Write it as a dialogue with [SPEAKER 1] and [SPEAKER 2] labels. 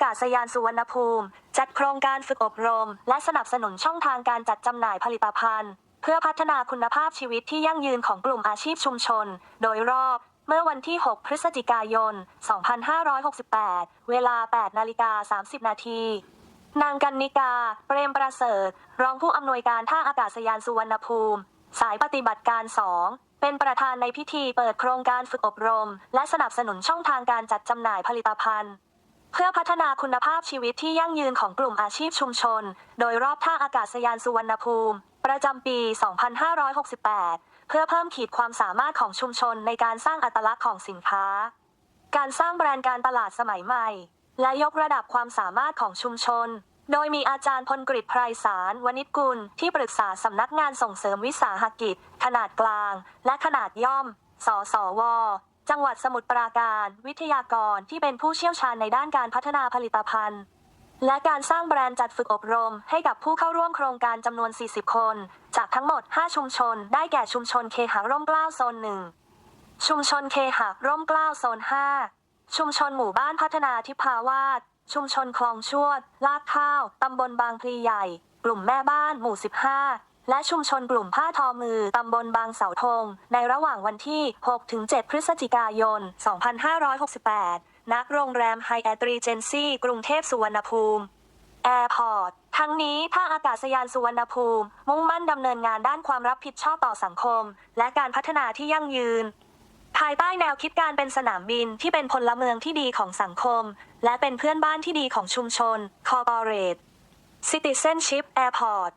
[SPEAKER 1] ากาศยานสุวรรณภูมิ จัดโครงการฝึกอบรม และสนับสนุนช่องทางการจัดจำหน่ายผลิตภัณฑ์ เพื่อพัฒนาคุณภาพชีวิตที่ยั่งยืนของกลุ่มอาชีพชุมชน โดยรอบเมื่อวันที่ 6 พฤศจิกายน 2568 เวลา 8 นาฬิกา 30 นาทีนางกันนิกา เปรมประเสริฐ รองผู้อำนวยการท่าอากาศยานสุวรรณภูมิ สายปฏิบัติการ 2 เป็นประธานในพิธีเปิดโครงการฝึกอบรม และสนับสนุนช่องทางการจัดจำหน่ายผลิตภัณฑ์ เพื่อพัฒนาคุณภาพชีวิตที่ยั่งยืนของกลุ่มอาชีพชุมชน โดยรอบท่าอากาศยานสุวรรณภูมิ ประจำปี 2568 เพื่อเพิ่มขีดความสามารถของชุมชนในการสร้างอัตลักษณ์ของสินค้า การสร้างแบรนด์การตลาดสมัยใหม่ และยกระดับความสามารถของชุมชน โดยมีอาจารย์พลกฤษไพรสารวณิชกุล ที่ปรึกษาสำนักงานส่งเสริมวิสาหกิจ ขนาดกลาง และขนาดย่อม สสว จังหวัดสมุทรปราการ วิทยากรที่เป็นผู้เชี่ยวชาญในด้านการพัฒนาผลิตภัณฑ์ และการสร้างแบรนด์จัดฝึกอบรม ให้กับผู้เข้าร่วมโครงการจำนวน 40 คน จากทั้งหมด 5 ชุมชน ได้แก่ชุมชนเคหะร่มเกล้าโซนหนึ่งชุมชนเคหะร่มเกล้าโซน 5 ชุมชนหมู่บ้านพัฒนาทิพาวาสชุมชนคลองชวด ลาดข้าว ตำบลบางพลีใหญ่ กลุ่มแม่บ้านหมู่ 15 และชุมชนกลุ่มผ้าทอมือตำบลบางเสาธง ในระหว่างวันที่ 6-7 พฤศจิกายน 2568 ณ โรงแรมไฮแอตรีเจนซี่ กรุงเทพสุวรรณภูมิแอร์พอร์ตทั้งนี้ท่าอากาศยานสุวรรณภูมิ มุ่งมั่นดำเนินงานด้านความรับผิดชอบต่อสังคม และการพัฒนาที่ยั่งยืน ภายใต้แนวคิดการเป็นสนามบินที่เป็นพลเมืองที่ดีของสังคม และเป็นเพื่อนบ้านที่ดีของชุมชน Corporate Citizenship Airport